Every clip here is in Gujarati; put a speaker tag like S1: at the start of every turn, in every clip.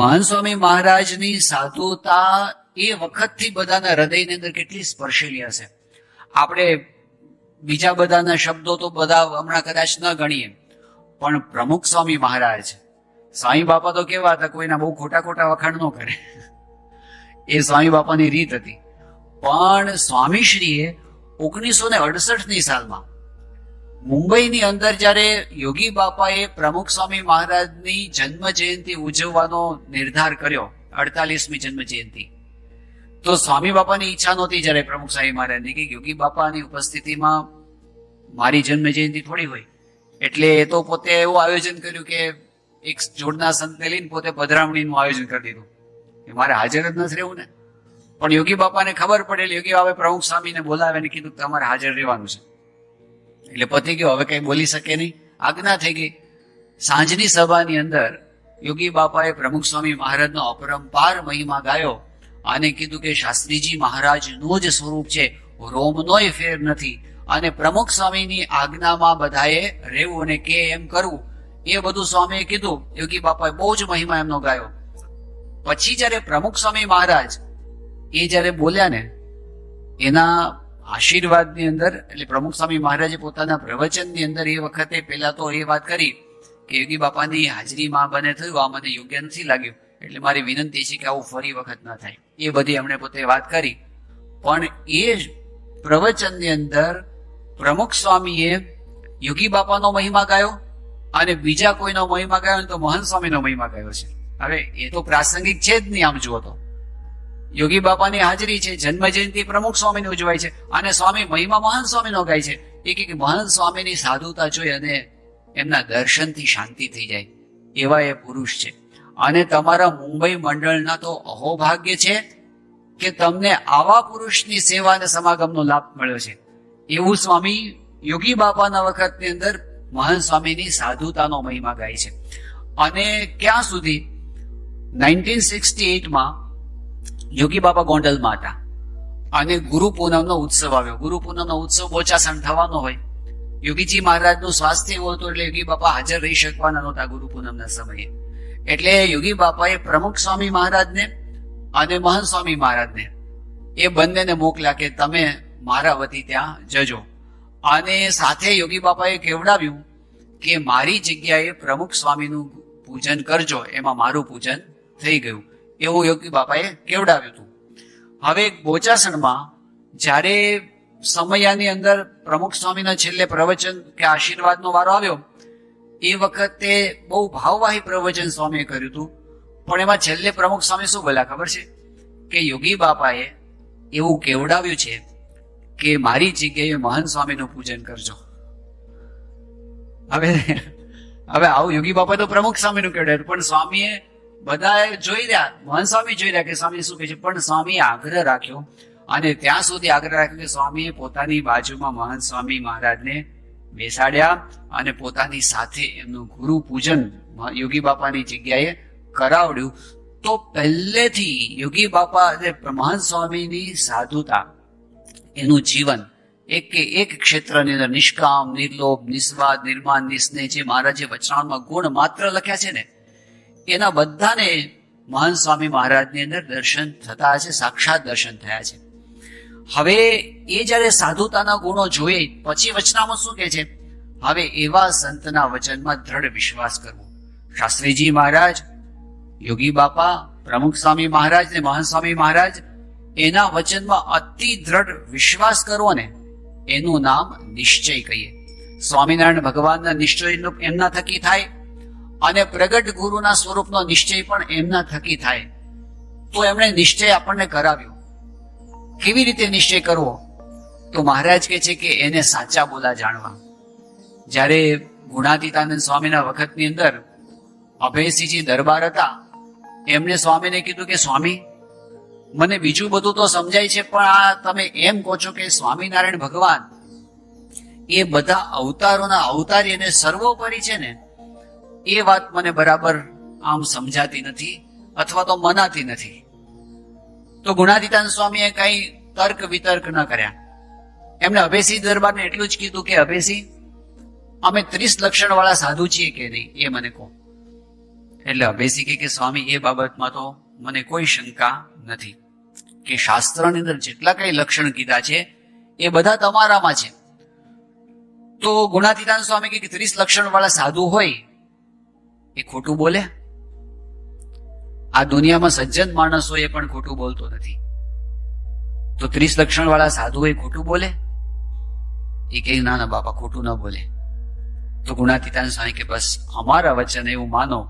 S1: મહાન સ્વામી મહારાજની સાધુતા એ વખતથી બધાના હૃદયની અંદર કેટલી સ્પર્શેલી હશે. આપણે બીજા બધાના શબ્દો તો બધા હમણાં કદાચ ન ગણીએ, પણ પ્રમુખ સ્વામી મહારાજ, સ્વામી બાપા તો કેવા હતા, કોઈના બહુ ખોટા ખોટા વખાણ ન કરે. એ સ્વામી બાપાની રીત હતી. પણ સ્વામીશ્રીએ ઓગણીસો ને અડસઠની સાલમાં મુંબઈની અંદર જ્યારે યોગી બાપાએ પ્રમુખ સ્વામી મહારાજની જન્મ જયંતિ ઉજવવાનો નિર્ધાર કર્યો, અડતાલીસમી જન્મ જયંતિ તો સ્વામી બાપાની ઈચ્છા નહોતી જ્યારે પ્રમુખ સ્વામી મહારાજની કે યોગી બાપાની ઉપસ્થિતિમાં મારી જન્મ જયંતિ થોડી હોય. એટલે એ તો પોતે એવું આયોજન કર્યું કે એક જોડના સંતને લઈને પોતે પધરામણીનું આયોજન કરી દીધું. કે મારે હાજર જ નથી રહેવું ને. પણ યોગી બાપાને ખબર પડેલી, યોગી બાપાએ પ્રમુખ સ્વામીને બોલાવે ને કીધું તમારે હાજર રહેવાનું છે. એટલે પતિ ગયો, હવે કઈ બોલી શકે નહીં. આજ્ઞા થઈ ગઈ. સાંજની સભાની અંદર યોગી બાપાએ પ્રમુખ સ્વામી મહારાજનો અપરંપાર મહિમા ગાયો અને કીધું કે શાસ્ત્રીજી મહારાજનું જ સ્વરૂપ છે, રોમનોય ફેર નથી. અને પ્રમુખ સ્વામીની આજ્ઞામાં બધાએ રહેવું અને કે એમ કરવું, એ બધું સ્વામીએ કીધું. યોગી બાપાએ બહુ જ મહિમા એમનો ગાયો. પછી જ્યારે પ્રમુખ સ્વામી મહારાજ એ જ્યારે બોલ્યા ને, એના આશીર્વાદની અંદર, એટલે પ્રમુખ સ્વામી મહારાજે પોતાના પ્રવચનની અંદર એ વખતે પહેલા તો એ વાત કરી કે યોગી બાપાની હાજરીમાં બને થયું, આ મને યોગ્ય નથી લાગ્યું. એટલે મારી વિનંતી છે કે આવું ફરી વખત ના થાય. એ બધી એમણે પોતે વાત કરી. પણ એ પ્રવચનની અંદર પ્રમુખ સ્વામીએ યોગી બાપાનો મહિમા ગાયો અને બીજા કોઈનો મહિમા ગાયો તો મહંત સ્વામીનો મહિમા ગાયો છે. હવે એ તો પ્રાસંગિક છે જ નહીં આમ જુઓ તો. યોગી બાપાની હાજરી છે જન્મ જયંતિ પ્રમુખ સ્વામીની ઉજવાય છે અને સ્વામી મહિમા મહાન સ્વામીનો ગાય છે. એક એક મહાન સ્વામીની સાધુતા જોઈ અને એમના દર્શનથી શાંતિ થઈ જાય. એવા એ પુરુષ છે. અને તમારા મુંબઈ મંડળના તો અહોભાગ્ય છે કે તમને આવા પુરુષની સેવા અને સમાગમનો લાભ મળ્યો છે. એવું સ્વામી યોગી બાપાના વખતની અંદર મહાન સ્વામીની સાધુતાનો મહિમા ગાય છે. અને ક્યાં સુધી? નાઇન્ટીન સિક્સટી એટમાં યોગી બાપા ગોંડલમાં હતા અને ગુરુ પૂનમનો ઉત્સવ આવ્યો. ગુરુ પૂનમનો ઉત્સવ બોચાસણ થવાનો હોય. યોગીજી મહારાજનું સ્વાસ્થ્ય એવું હતું એટલે યોગી બાપા હાજર રહી શકવાના નહોતા ગુરુ પૂનમના સમયે. એટલે યોગી બાપાએ પ્રમુખ સ્વામી મહારાજને અને મહંત સ્વામી મહારાજને એ બંનેને મોકલ્યા કે તમે મારા વતી ત્યાં જજો. અને સાથે યોગી બાપાએ કેવડાવ્યું કે મારી જગ્યાએ પ્રમુખ સ્વામીનું પૂજન કરજો. એમાં મારું પૂજન થઈ ગયું. એવું યોગી બાપાએ કેવડાવ્યું હતું? હવે બોચાસણમાં જ્યારે સમયાની અંદર પ્રમુખ સ્વામીના છેલ્લે પ્રવચન કે આશીર્વાદનો વારો આવ્યો, એ વખતે બહુ ભાવવાહી પ્રવચન સ્વામીએ કર્યું હતું. પણ એમાં છેલ્લે પ્રમુખ સ્વામી શું બોલ્યા ખબર છે? કે યોગી બાપાએ એવું કેવડાવ્યું છે કે મારી જગ્યાએ મહાન સ્વામીનું પૂજન કરજો. હવે હવે આવું યોગી બાપા તો પ્રમુખ સ્વામીનું કેવડાવ્યું, પણ સ્વામીએ બધા જોઈ રહ્યા. મહાન સ્વામી જોઈ રહ્યા કે સ્વામી શું કહે છે? પણ સ્વામીએ આગ્રહ રાખ્યો અને ત્યાં સુધી આગ્રહ રાખ્યો કે સ્વામીએ પોતાની બાજુમાં મહાન સ્વામી મહારાજને બેસાડ્યા અને પોતાની સાથે એમનું ગુરુ પૂજન યોગી બાપાની જગ્યાએ કરાવડ્યું. તો પહેલેથી યોગી બાપા અને મહાન સ્વામીની સાધુતા, એનું જીવન એક કે એક ક્ષેત્રની અંદર નિષ્કામ, નિર્લોભ નિસ્વાદ નિર્માણ, નિસ્નેહ, જે મહારાજે વચનામાં ગુણ માત્ર લખ્યા છે ને એના બધાને મહાન સ્વામી મહારાજની અંદર દર્શન થતા છે, સાક્ષાત દર્શન થયા છે. હવે એ જ્યારે સાધુતાના ગુણો જોઈએ પછી વચનામાં શું કે છે? હવે એવા સંતના વચનમાં દ્રઢ વિશ્વાસ કરવો. શાસ્ત્રીજી મહારાજ, યોગી બાપા, પ્રમુખ સ્વામી મહારાજ ને મહાન સ્વામી મહારાજ, એના વચનમાં અતિ દ્રઢ વિશ્વાસ કરવો ને, એનું નામ નિશ્ચય કહીએ. સ્વામિનારાયણ ભગવાનના નિશ્ચય એમના થકી થાય અને પ્રગટ ગુરુના સ્વરૂપનો નિશ્ચય પણ એમના થકી થાય. તો એમણે નિશ્ચય આપણને કરાવ્યો. કેવી રીતે નિશ્ચય કરવો? તો મહારાજ કહે છે કે એને સાચા બોલા જાણવા. જ્યારે ગુણાતીતાનંદ સ્વામીના વખતની અંદર અભયસિંહજી દરબાર હતા એમણે સ્વામીને કીધું કે, સ્વામી, મને બીજું બધું તો સમજાય છે, પણ આ તમે એમ કહો છો કે સ્વામિનારાયણ ભગવાન એ બધા અવતારોના અવતારી અને સર્વોપરી છે ને? એ વાત મને બરાબર આમ સમજાતી નથી અથવા તો મનાતી નથી. તો ગુણાતીતાનંદ સ્વામીએ કઈ તર્ક વિતર્ક ન કર્યા. એમણે અભેસી દરબારને એટલું જ કીધું કે અભેસી અમે ત્રીસ લક્ષણ વાળા સાધુ છીએ કે નહીં એ મને કહો. એટલે અભેસી કે, સ્વામી, એ બાબતમાં તો મને કોઈ શંકા નથી કે શાસ્ત્રની અંદર જેટલા કઈ લક્ષણ કીધા છે, એ બધા તમારામાં છે. તો ગુણાતીતાન સ્વામી કે, ત્રીસ લક્ષણ વાળા સાધુ હોય એ ખોટું બોલે? આ દુનિયામાં સજ્જન માણસો એ પણ ખોટું બોલતો નથી. તો ત્રીસ લક્ષણ વાળા સાધુ એ ખોટું બોલે? એ કહે, ના ના, બાપા, ખોટું ન બોલે. તો ગુણાતીતાન સ્વામી કે, બસ, અમારા વચન એવું માનો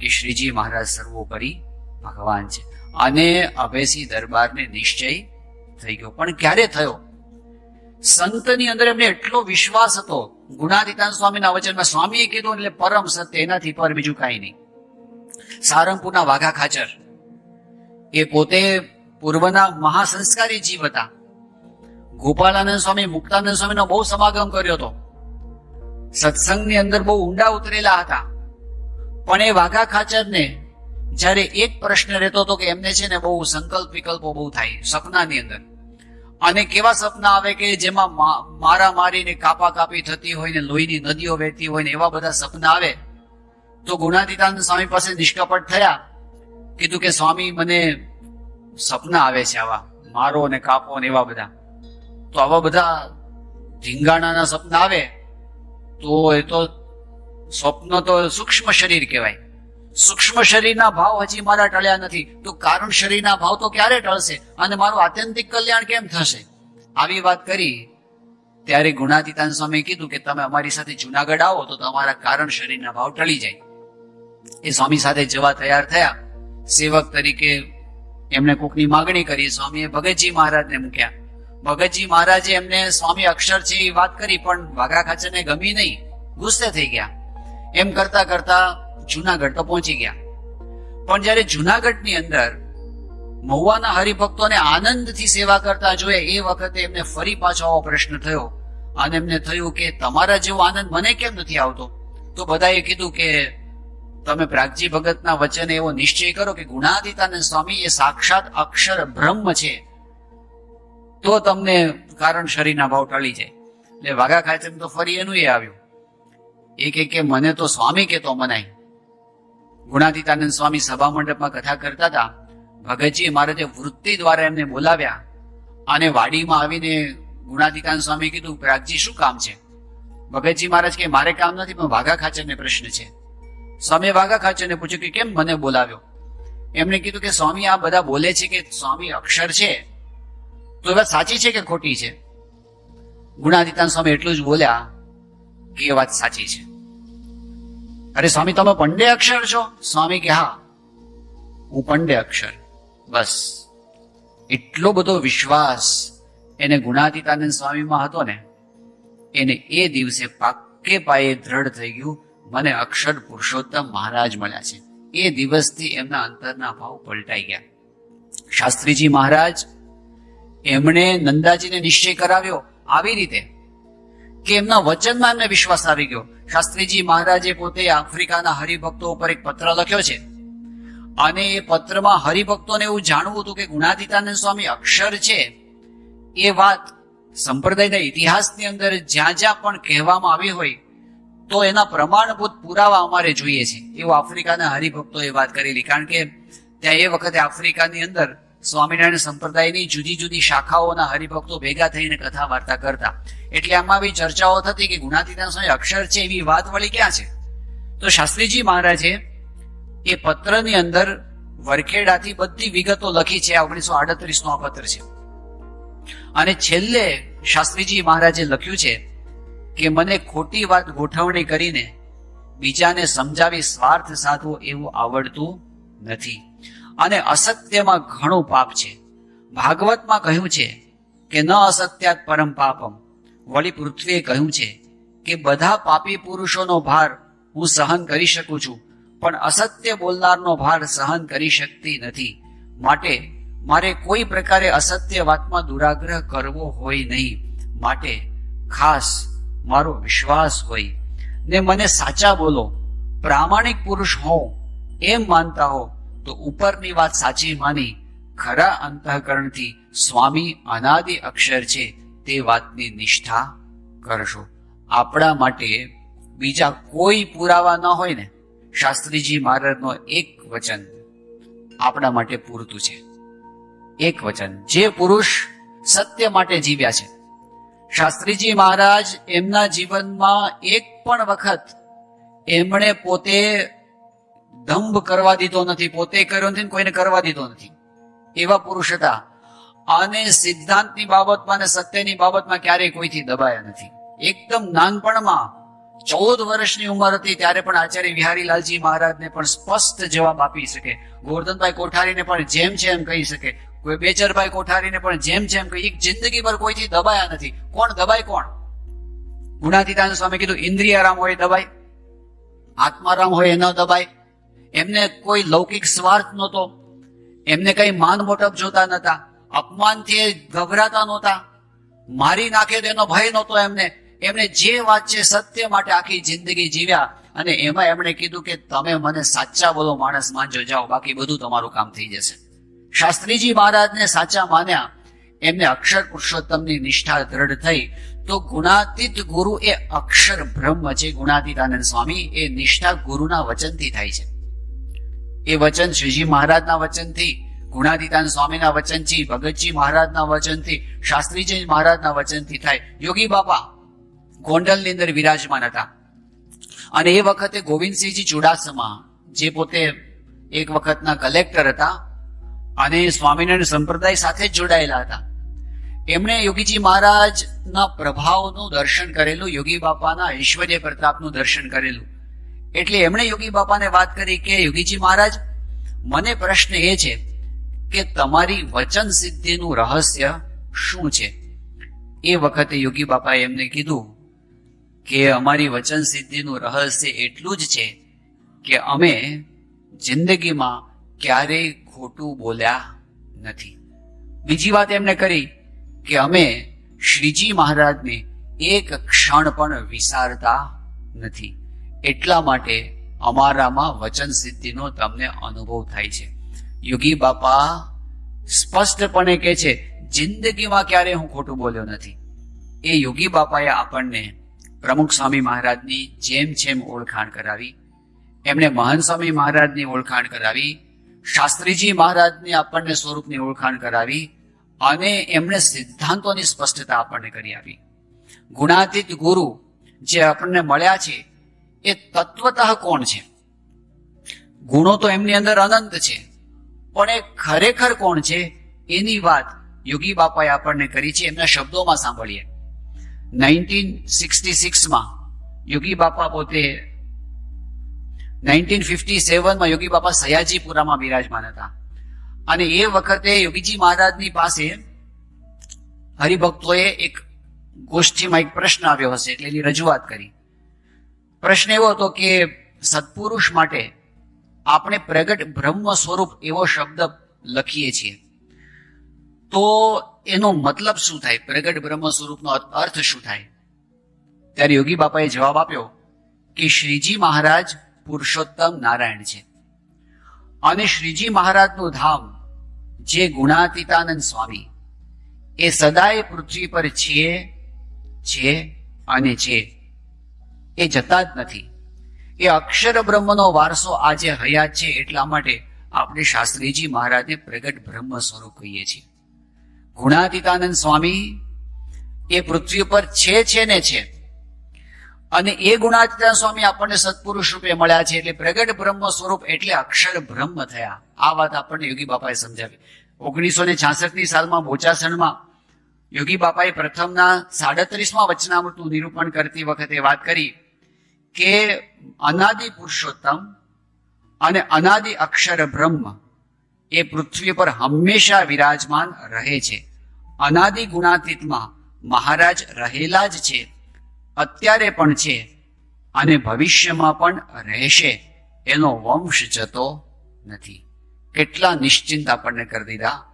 S1: કે શ્રીજી મહારાજ સર્વોપરી ભગવાન છે. અને અભેસી દરબારને નિશ્ચય થઈ ગયો. પણ ક્યારે થયો? સંતની અંદર એમને એટલો વિશ્વાસ હતો ગુણાતીતાન સ્વામીના વચનમાં સ્વામીએ કીધું એટલે પરમ સત્ય એનાથી પર બીજું કાંઈ નહીં. સારંગપુરના વાઘા ખાચર. એ પોતે પૂર્વના મહાસંસ્કારી જીવ હતા. ગોપાલાનંદ સ્વામી, મુક્તાનંદ સ્વામીનો બહુ સમાગમ કર્યો હતો. સત્સંગની અંદર બહુ ઊંડા ઉતરેલા હતા. પણ એ વાઘા ખાચરને જ્યારે એક પ્રશ્ન રહેતો હતો કે એમને છે ને બહુ સંકલ્પ વિકલ્પો બહુ થાય, સપનાની અંદર. અને કેવા સપના આવે કે જેમાં મારા મારીને કાપા કાપી થતી હોય ને લોહીની નદીઓ વહેતી હોય ને એવા બધા સપના આવે, તો ગુણાતીતાનંદ સ્વામી પાસે નિષ્કપટ થયા, કીધું કે સ્વામી, મને સપના આવે છે આવા, મારો ને કાપો ને એવા બધા. તો આવા બધા ધીંગાણાના સપના આવે, તો એ તો સ્વપ્ન તો સૂક્ષ્મ શરીર કહેવાય. સૂક્ષ્મ શરીરના ભાવ હજી મારા ટળ્યા નથી. તો કારણ શરીરના ભાવ તો ક્યારે ટળશે? અને મારું આત્યંતિક કલ્યાણ કેમ થશે? આવી વાત કરી, ત્યારે ગુણાતીતાન સ્વામી કીધું કે તમે અમારી સાથે જુનાગઢ આવો તો તમારા કારણ શરીરના ભાવ ટળી જાય. એ સ્વામી સાથે જવા તૈયાર થયા. સેવક તરીકે એમણે કોકની માગણી કરી. સ્વામીએ ભગતજી મહારાજને મૂક્યા. ભગતજી મહારાજે એમને સ્વામી અક્ષર છે એ વાત કરી, પણ વાઘા ખાચરને ગમી નહીં. ગુસ્સે થઈ ગયા. એમ કરતા કરતા જુનાગઢ તો પહોંચી ગયા. પણ જ્યારે જુનાગઢની અંદર મહુવાના હરિભક્તોને આનંદથી સેવા કરતા જોયે, એ વખતે એમને ફરી પાછો આવો પ્રશ્ન થયો. અને એમને થયું કે, તમારા જેવો આનંદ મને કેમ નથી આવતો? તો બધાએ કીધું કે, તમે પ્રાગજી ભગતના વચને એવો નિશ્ચય કરો કે ગુણાતીતાનંદ સ્વામી એ સાક્ષાત અક્ષર બ્રહ્મ છે. તો તમને કારણ શરીરના ભાવ ટળી જાય. એટલે વાઘા ખાચર તો ફરી એનું એ આવ્યું. એ કે, મને તો સ્વામી કેતો મનાય. ગુણાતીતાનંદ સ્વામી સભા મંડપમાં કથા કરતા હતા. ભગતજી મહારાજે વૃત્તિ દ્વારા એમને બોલાવ્યા અને વાડીમાં આવીને ગુણાતીતાનંદ સ્વામી કીધું પ્રાગજી શું કામ છે? ભગતજી મહારાજ કે, મારે કામ નથી, પણ વાઘા ખાચરને પ્રશ્ન છે. સ્વામી વાઘા ખાચરને પૂછ્યું કે, કેમ મને બોલાવ્યો? એમણે કીધું કે, સ્વામી, આ બધા બોલે છે કે સ્વામી અક્ષર છે. તો એ સાચી છે કે ખોટી છે? ગુણાતીતાન સ્વામી એટલું જ બોલ્યા કે એ વાત સાચી છે. અરે સ્વામી, તમે પંડે અક્ષર છો? સ્વામી કે, હા. હું પંડે અક્ષર. બસ. એટલો બધો વિશ્વાસ એને ગુણાતીતાનંદ સ્વામીમાં હતો ને, એને એ દિવસે પાકે પાયે દ્રઢ થઈ ગયું. મને અક્ષર પુરુષોત્તમ મહારાજ મળ્યા છે. એ દિવસથી એમના અંતરના ભાવ પલટાઈ ગયા. શાસ્ત્રીજી મહારાજ, એમણે નંદાજીને નિશ્ચય કરાવ્યો. આવી રીતે કે એમના વચનમાં એમને વિશ્વાસ આવી ગયો. શાસ્ત્રીજી મહારાજે પોતે આફ્રિકાના હરિભક્તો ઉપર એક પત્ર લખ્યો છે. અને એ પત્રમાં હરિભક્તોને એવું જાણવું હતું કે ગુણાતીતાનંદ સ્વામી અક્ષર છે. એ વાત સંપ્રદાયના ઇતિહાસની અંદર જ્યાં જ્યાં પણ કહેવામાં આવી હોય, તો એના પ્રમાણભૂત પુરાવા અમારે જોઈએ છે. એવું આફ્રિકાના હરિભક્તોએ વાત કરેલી. કારણ કે ત્યાં એ વખતે આફ્રિકાની અંદર સ્વામિનારાયણ સંપ્રદાયની જુદી જુદી શાખાઓના હરિભક્તો ભેગા થઈને કથા વાર્તા કરતા. એટલે આમાં બી ચર્ચાઓ થતી કે ગુણાતીતા સ્વામી અક્ષર છે એવી વાત વળી ક્યાં છે? તો શાસ્ત્રીજી મહારાજે એ પત્રની અંદર વરખેડાથી બધી વિગતો લખી છે ઓગણીસો આડત્રીસ નો આ પત્ર છે. અને છેલ્લે શાસ્ત્રીજી મહારાજે લખ્યું છે કે મને ખોટી વાત ગોઠવણી કરીને બીજાને સમજાવી સ્વાર્થ સાધવો એવું આવડતું નથી. અને અસત્યમાં ઘણું પાપ છે. ભાગવતમાં કહ્યું છે કે ન અસત્યાત પરમ પાપમ. વળી પૃથ્વીએ કહ્યું છે કે બધા પાપી પુરુષોનો ભાર હું સહન કરી શકું છું, પણ અસત્ય બોલનારનો ભાર સહન કરી શકતી નથી. માટે મારે કોઈ પ્રકારે અસત્ય વાતમાં દુરાગ્રહ કરવો હોય નહીં. માટે ખાસ મારો વિશ્વાસ હોય. ને મને સાચા બોલો. પ્રામાણિક પુરુષ હો એમ માનતા હો તો ઉપરની વાત સાચી માની, ખરા અંતઃકરણથી સ્વામી અનાદિ અક્ષર છે તે વાતની નિષ્ઠા કરશો. આપણા માટે બીજા કોઈ પુરાવા ન હોય ને, શાસ્ત્રીજી મહારાજનો એક વચન આપણા માટે પૂરતું છે. એક વચન, જે પુરુષ સત્ય માટે જીવ્યા છે. શાસ્ત્રીજી મહારાજ એમના જીવનમાં એક પણ વખત એમણે પોતે દંભ કરવા દીધો નથી, પોતે કર્યો નથી કોઈને કરવા દીધો નથી. એવા પુરુષ હતા. અને સિદ્ધાંતની બાબતમાં અને સત્યની બાબતમાં ક્યારેય કોઈથી દબાયા નથી. એકદમ નાનપણમાં ચૌદ વર્ષની ઉંમર હતી ત્યારે પણ આચાર્ય વિહારીલાલજી મહારાજને પણ સ્પષ્ટ જવાબ આપી શકે. ગોરધનભાઈ કોઠારીને પણ જેમ છે એમ કહી શકે. કોઈ બેચરભાઈ કોઠારીને પણ જેમ છે એમ કહી જિંદગી પર કોઈથી દબાયા નથી. કોણ દબાય કોણ? ગુણાતીતાન સ્વામી કીધું, ઇન્દ્રિયારામ હોય દબાય. આત્મારામ હોય ન દબાય. એમને કોઈ લૌકિક સ્વાર્થ નહોતો. એમને કઈ માન મોટપ જોતા નતા અપમાનથી ગભરાતા નહોતા. મારી નાખે તેનો ભય નહોતો એમને. એમને જે વાત છે સત્ય માટે આખી જિંદગી જીવ્યા અને એમાં એમણે કીધું કે તમે મને સાચા બોલો માણસ માનજો, જાઓ, બાકી બધું તમારું કામ થઈ જશે. શાસ્ત્રીજી મહારાજને સાચા માન્યા. એમને અક્ષર પુરુષોત્તમની નિષ્ઠા દ્રઢ થઈ. તો ગુણાતીત ગુરુ એ અક્ષર બ્રહ્મ છે ગુણાતીતાનંદ સ્વામી, એ નિષ્ઠા ગુરુના વચનથી થાય છે. એ વચન શ્રીજી મહારાજના વચનથી, ગુણાદિતાન સ્વામીના વચનથી, ભગતજી મહારાજના વચનથી, શાસ્ત્રીજી મહારાજના વચનથી થાય. યોગી બાપા, ગોંડલની અંદર વિરાજમાન હતા. અને એ વખતે ગોવિંદસિંહજી ચુડાસમા, જે પોતે એક વખતના કલેક્ટર હતા, અને સ્વામિનારાયણ સંપ્રદાય સાથે જ જોડાયેલા હતા. એમણે યોગીજી મહારાજના પ્રભાવનું દર્શન કરેલું, યોગી બાપાના ઐશ્વર્ય પ્રતાપનું દર્શન કરેલું. એટલે એમણે યોગી બાપાને વાત કરી કે, યોગીજી મહારાજ, મને પ્રશ્ન એ છે કે તમારી વચન સિદ્ધિનું રહસ્ય શું છે? એ વખતે યોગી બાપાએ એમને કીધું કે, અમારી વચન સિદ્ધિનું રહસ્ય એટલું જ છે કે અમે જિંદગીમાં ક્યારેય ખોટું બોલ્યા નથી. બીજી વાત એમને કરી કે, અમે શ્રીજી મહારાજને એક ક્ષણ પણ વિસારતા નથી. એટલા માટે અમારામાં વચન સિદ્ધિનો તમને અનુભવ થાય છે. યોગી બાપા સ્પષ્ટપણે કહે છે, જિંદગીમાં ક્યારે હું ખોટું બોલ્યો નથી. એ યોગી બાપાએ આપણને પ્રમુખ સ્વામી મહારાજની જેમ જેમ ઓળખાણ કરાવી એમણે મહાન સ્વામી મહારાજની ઓળખાણ કરાવી, શાસ્ત્રીજી મહારાજની આપણને સ્વરૂપની ઓળખાણ કરાવી અને એમણે સિદ્ધાંતોની સ્પષ્ટતા આપણને કરી આપી. ગુણાતીત ગુરુ જે આપણને મળ્યા છે એ તત્વતઃ કોણ છે? ગુણો તો એમની અંદર અનંત છે. પણ એ ખરેખર કોણ છે? એની વાત યોગી બાપાએ આપણને કરી છે. એમના શબ્દોમાં સાંભળીએ. નાઇન્ટીન સિક્સટી સિક્સમાં યોગી બાપા પોતે નાઇન્ટીન ફિફ્ટી સેવનમાં યોગી બાપા સયાજીપુરામાં બિરાજમાન હતા. અને એ વખતે યોગીજી મહારાજની પાસે હરિભક્તોએ એક ગોષ્ઠીમાં એક પ્રશ્ન આવ્યો હશે, એટલે એની રજૂઆત કરી. પ્રશ્ન એવો હતો કે સત્પુરુષ માટે આપણે પ્રગટ બ્રહ્મ સ્વરૂપ એવો શબ્દ લખીએ છીએ. તો એનો મતલબ શું થાય? પ્રગટ બ્રહ્મ સ્વરૂપનો અર્થ શું થાય? ત્યારે યોગી બાપાએ જવાબ આપ્યો કે શ્રીજી મહારાજ પુરુષોત્તમ નારાયણ છે. અને શ્રીજી મહારાજનું ધામ જે ગુણાતીતાનંદ સ્વામી એ સદાય પૃથ્વી પર છે છે અને છે. એ જતા જ નથી. એ અક્ષર બ્રહ્મનો વારસો આજે હયાત છે એટલા માટે આપણે શાસ્ત્રીજી મહારાજને પ્રગટ બ્રહ્મ સ્વરૂપ કહીએ છીએ. ગુણાતીતાનંદ સ્વામી, એ પૃથ્વી પર છે છે ને છે. અને એ ગુણાતીતાનંદ સ્વામી આપણને સત્પુરુષ રૂપે મળ્યા છે એટલે પ્રગટ બ્રહ્મ સ્વરૂપ એટલે અક્ષર બ્રહ્મ થયા. આ વાત આપણને યોગી બાપાએ સમજાવી. ઓગણીસો ને છાસઠની સાલમાં બોચાસણમાં યોગી બાપાએ પ્રથમના સાડત્રીસમાં વચનામૃતનું નિરૂપણ કરતી વખતે વાત કરી. કે અનાદિ પુરુષોત્તમ અને અનાદિ અક્ષર બ્રહ્મ એ પૃથ્વી પર હંમેશા વિરાજમાન રહે છે. અનાદિ ગુણાતીતમાં મહારાજ રહેલા જ છે, અત્યારે પણ છે અને ભવિષ્યમાં પણ રહેશે. એનો વંશ જતો નથી. કેટલા નિશ્ચિંત આપણને કરી દીધા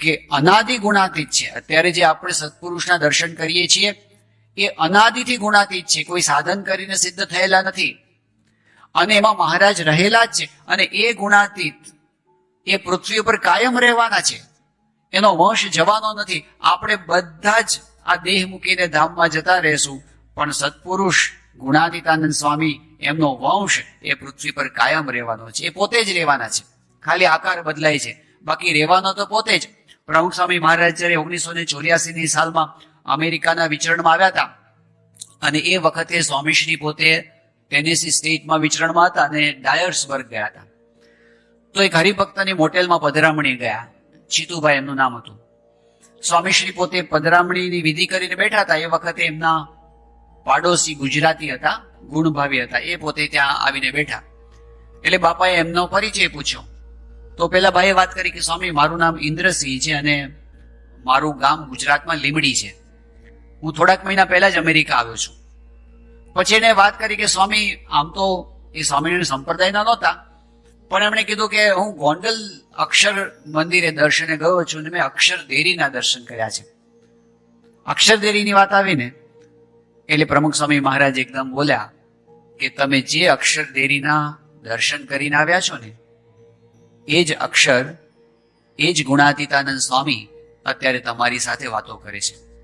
S1: કે અનાદિ ગુણાતીત છે. અત્યારે જે આપણે સત્પુરુષના દર્શન કરીએ છીએ એ અનાદિથી ગુણાતીત છે. કોઈ સાધન કરીને સિદ્ધ થયેલા નથી. અને એમાં મહારાજ રહેલા જ છે. અને એ ગુણાતીત એ પૃથ્વી ઉપર કાયમ રહેવાના છે. એનો વંશ જવાનો નથી. આપણે બધા જ આ દેહ મૂકીને ધામમાં જતા રહેશું. પણ સત્પુરુષ ગુણાતીતાનંદ સ્વામી એમનો વંશ એ પૃથ્વી પર કાયમ રહેવાનો છે. એ પોતે જ રહેવાના છે. ખાલી આકાર બદલાય છે. બાકી રહેવાનો તો પોતે જ. પ્રમુખ સ્વામી મહારાજ જ્યારે ઓગણીસો ચોર્યાસી ની સાલમાં અમેરિકાના વિચરણમાં આવ્યા હતા. અને એ વખતે સ્વામીશ્રી પોતે ટેનેસી સ્ટેટમાં વિચરણમાં હતા અને ડાયર્સબર્ગ ગયા હતા. તો એક હરિભક્તની મોટેલમાં પધરામણી ગયા. ચીતુભાઈ એમનું નામ હતું. સ્વામીશ્રી પોતે પધરામણીની વિધિ કરીને બેઠા હતા. એ વખતે એમના પાડોશી ગુજરાતી હતા, ગુણભાવી હતા. એ પોતે ત્યાં આવીને બેઠા. એટલે બાપાએ એમનો પરિચય પૂછ્યો. તો પેલા ભાઈએ વાત કરી કે, સ્વામી, મારું નામ ઇન્દ્રસિંહ છે અને મારું ગામ ગુજરાતમાં લીમડી છે. હું થોડાક મહિના પહેલા જ અમેરિકા આવ્યો છું. પછી એને વાત કરી કે, સ્વામી, આમ તો એ સ્વામિનારાયણ સંપ્રદાયના નહોતા, પણ એમણે કીધું કે હું ગોંડલ અક્ષર મંદિરે દર્શને ગયો છું અને મેં અક્ષર દેરીના દર્શન કર્યા છે. અક્ષર દેરીની વાત આવીને એટલે પ્રમુખ સ્વામી મહારાજ એકદમ બોલ્યા કે, તમે જે અક્ષર દેરીના દર્શન કરીને આવ્યા છો ને, એ જ અક્ષર, એ જ ગુણાતીતાનંદ સ્વામી અત્યારે તમારી સાથે વાતો કરે છે.